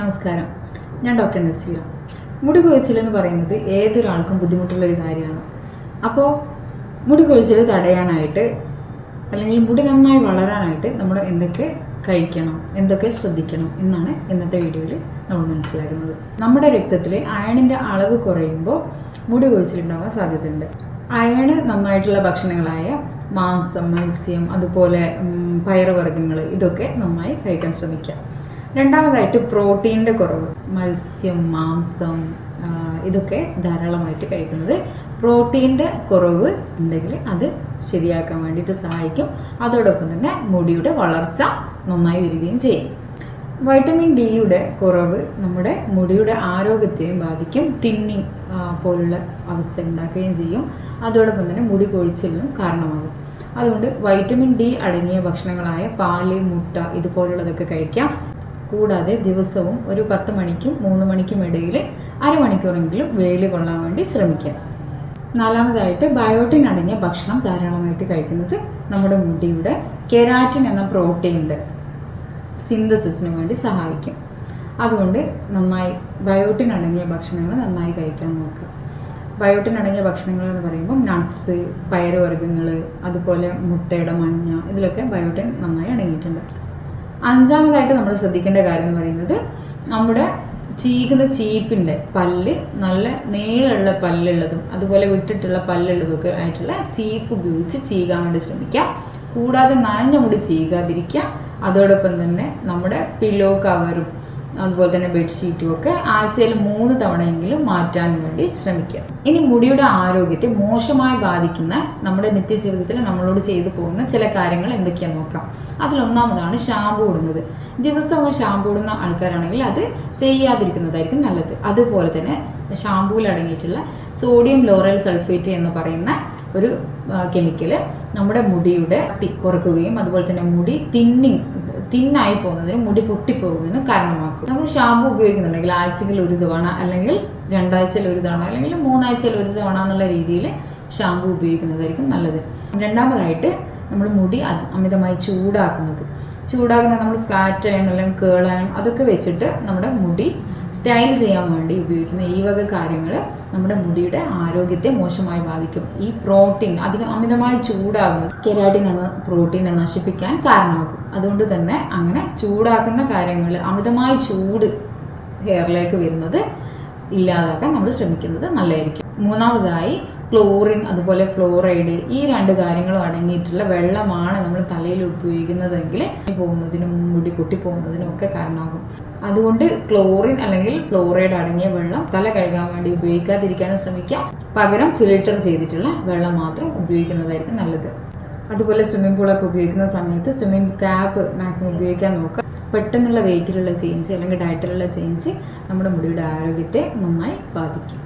നമസ്കാരം. ഞാൻ ഡോക്ടർ നസീറ. മുടി കൊഴിച്ചിൽ എന്ന് പറയുന്നത് ഏതൊരാൾക്കും ബുദ്ധിമുട്ടുള്ള ഒരു കാര്യമാണ്. അപ്പോൾ മുടി കൊഴിച്ചിൽ തടയാനായിട്ട് അല്ലെങ്കിൽ മുടി നന്നായി വളരാനായിട്ട് നമ്മൾ എന്തൊക്കെ കഴിക്കണം എന്തൊക്കെ ശ്രദ്ധിക്കണം എന്നാണ് ഇന്നത്തെ വീഡിയോയിൽ നമ്മൾ മനസ്സിലാക്കുന്നത്. നമ്മുടെ രക്തത്തിലെ അയണിന്റെ അളവ് കുറയുമ്പോൾ മുടി കൊഴിച്ചിലുണ്ടാവാൻ സാധ്യതയുണ്ട്. അയണ് നന്നായിട്ടുള്ള ഭക്ഷണങ്ങളായ മാംസം മത്സ്യം അതുപോലെ പയറുവർഗങ്ങൾ ഇതൊക്കെ നന്നായി കഴിക്കാൻ ശ്രമിക്കുക. രണ്ടാമതായിട്ട് പ്രോട്ടീന്റെ കുറവ്. മത്സ്യം മാംസം ഇതൊക്കെ ധാരാളമായിട്ട് കഴിക്കുന്നത്. പ്രോട്ടീന്റെ കുറവ് ഉണ്ടെങ്കിൽ അത് ശരിയാക്കാൻ വേണ്ടിയിട്ട് സഹായിക്കും. അതോടൊപ്പം തന്നെ മുടിയുടെ വളർച്ച നന്നായി വരികയും ചെയ്യും. വൈറ്റമിൻ ഡിയുടെ കുറവ് നമ്മുടെ മുടിയുടെ ആരോഗ്യത്തെയും ബാധിക്കും. തിന്നിങ് പോലുള്ള അവസ്ഥ ഉണ്ടാക്കുകയും ചെയ്യും. അതോടൊപ്പം തന്നെ മുടി കൊഴിച്ചിലിനും കാരണമാകും. അതുകൊണ്ട് വൈറ്റമിൻ ഡി അടങ്ങിയ ഭക്ഷണങ്ങളായ പാൽ മുട്ട ഇതുപോലുള്ളതൊക്കെ കഴിക്കാം. കൂടാതെ ദിവസവും ഒരു പത്ത് മണിക്കും മൂന്ന് മണിക്കും ഇടയിൽ അരമണിക്കൂറെങ്കിലും വെയിൽ കൊള്ളാൻ വേണ്ടി ശ്രമിക്കുക. നാലാമതായിട്ട് ബയോട്ടിൻ അടങ്ങിയ ഭക്ഷണം ധാരാളമായിട്ട് കഴിക്കുന്നത് നമ്മുടെ മുടിയുടെ കെരാറ്റിൻ എന്ന പ്രോട്ടീന്റെ സിന്തസിസിന് വേണ്ടി സഹായിക്കും. അതുകൊണ്ട് നന്നായി ബയോട്ടിൻ അടങ്ങിയ ഭക്ഷണങ്ങൾ നന്നായി കഴിക്കാൻ നോക്കുക. ബയോട്ടിൻ അടങ്ങിയ ഭക്ഷണങ്ങൾ എന്ന് പറയുമ്പോൾ നട്ട്സ് പയറുവർഗങ്ങൾ അതുപോലെ മുട്ടയുടെ മഞ്ഞ ഇതിലൊക്കെ ബയോട്ടിൻ നന്നായി അടങ്ങിയിട്ടുണ്ട്. അഞ്ചാമതായിട്ട് നമ്മൾ ശ്രദ്ധിക്കേണ്ട കാര്യം എന്ന് പറയുന്നത് നമ്മുടെ ചീകുന്ന ചീപ്പിന്റെ പല്ല് നല്ല നീളമുള്ള പല്ലുള്ളതും അതുപോലെ വിട്ടിട്ടുള്ള പല്ലുള്ളതും ഒക്കെ ആയിട്ടുള്ള ചീപ്പ് ഉപയോഗിച്ച് ചീകാൻ വേണ്ടി ശ്രമിക്കാം. കൂടാതെ നനഞ്ഞ മുടി ചീകാതിരിക്കുക. അതോടൊപ്പം തന്നെ നമ്മുടെ പില്ലോ കവറും അതുപോലെ തന്നെ ബെഡ്ഷീറ്റും ഒക്കെ ആഴ്ചയിൽ മൂന്ന് തവണയെങ്കിലും മാറ്റാൻ വേണ്ടി ശ്രമിക്കുക. ഇനി മുടിയുടെ ആരോഗ്യത്തെ മോശമായി ബാധിക്കുന്ന നമ്മുടെ നിത്യജീവിതത്തിൽ നമ്മളോട് ചെയ്തു പോകുന്ന ചില കാര്യങ്ങൾ എന്തൊക്കെയാണെന്ന് നോക്കാം. അതിലൊന്നാമതാണ് ഷാമ്പു ഇടുന്നത്. ദിവസവും ഷാമ്പു ഇടുന്ന ആൾക്കാരാണെങ്കിൽ അത് ചെയ്യാതിരിക്കുന്നതായിരിക്കും നല്ലത്. അതുപോലെ തന്നെ ഷാമ്പൂവിൽ അടങ്ങിയിട്ടുള്ള സോഡിയം ലോറൽ സൾഫേറ്റ് എന്ന് പറയുന്ന ഒരു കെമിക്കൽ നമ്മുടെ മുടിയുടെ കുറക്കുകയും അതുപോലെ തന്നെ മുടി തിന്നിങ് തിന്നായി പോകുന്നതിനും മുടി പൊട്ടിപ്പോകുന്നതിനും കാരണമാക്കും. നമ്മൾ ഷാമ്പു ഉപയോഗിക്കുന്നുണ്ടെങ്കിൽ ആഴ്ചയിൽ ഒരു തവണ അല്ലെങ്കിൽ രണ്ടാഴ്ചയിൽ ഒരു തവണ അല്ലെങ്കിൽ മൂന്നാഴ്ചയിൽ ഒരു തവണ എന്നുള്ള രീതിയിൽ ഷാമ്പു ഉപയോഗിക്കുന്നതായിരിക്കും നല്ലത്. രണ്ടാമതായിട്ട് നമ്മൾ മുടി അമിതമായി ചൂടാക്കുന്നത്. ചൂടാക്കുന്നത് നമ്മൾ ഫ്ലാറ്റ് അയൺ അല്ലെങ്കിൽ കേൾ അയൺ അതൊക്കെ വെച്ചിട്ട് നമ്മുടെ മുടി സ്റ്റൈൽ ചെയ്യാൻ വേണ്ടി ഉപയോഗിക്കുന്ന ഈ വക കാര്യങ്ങൾ നമ്മുടെ മുടിയുടെ ആരോഗ്യത്തെ മോശമായി ബാധിക്കും. ഈ പ്രോട്ടീൻ അധികം അമിതമായി ചൂടാകുന്നത് കെരാട്ടിൻ എന്ന പ്രോട്ടീനെ നശിപ്പിക്കാൻ കാരണമാകും. അതുകൊണ്ട് തന്നെ അങ്ങനെ ചൂടാക്കുന്ന കാര്യങ്ങൾ അമിതമായി ചൂട് ഹെയറിലേക്ക് വരുന്നത് ഇല്ലാതാക്കാൻ നമ്മൾ ശ്രമിക്കുന്നത് നല്ലതായിരിക്കും. മൂന്നാമതായി ക്ലോറിൻ അതുപോലെ ഫ്ലോറൈഡ് ഈ രണ്ട് കാര്യങ്ങളും അടങ്ങിയിട്ടുള്ള വെള്ളമാണ് നമ്മൾ തലയിൽ ഉപയോഗിക്കുന്നതെങ്കിൽ പോകുന്നതിനും മുടി പൊട്ടിപ്പോകുന്നതിനും ഒക്കെ കാരണമാകും. അതുകൊണ്ട് ക്ലോറിൻ അല്ലെങ്കിൽ ഫ്ലോറൈഡ് അടങ്ങിയ വെള്ളം തല കഴുകാൻ വേണ്ടി ഉപയോഗിക്കാതിരിക്കാനും ശ്രമിക്കുക. പകരം ഫിൽട്ടർ ചെയ്തിട്ടുള്ള വെള്ളം മാത്രം ഉപയോഗിക്കുന്നതായിരിക്കും നല്ലത്. അതുപോലെ സ്വിമ്മിംഗ് പൂളൊക്കെ ഉപയോഗിക്കുന്ന സമയത്ത് സ്വിമ്മിംഗ് ക്യാപ്പ് മാക്സിമം ഉപയോഗിക്കാൻ നോക്കുക. പെട്ടെന്നുള്ള വെയിറ്റിലുള്ള ചേഞ്ച് അല്ലെങ്കിൽ ഡയറ്റിലുള്ള ചേഞ്ച് നമ്മുടെ മുടിയുടെ ആരോഗ്യത്തെ നന്നായി ബാധിക്കും.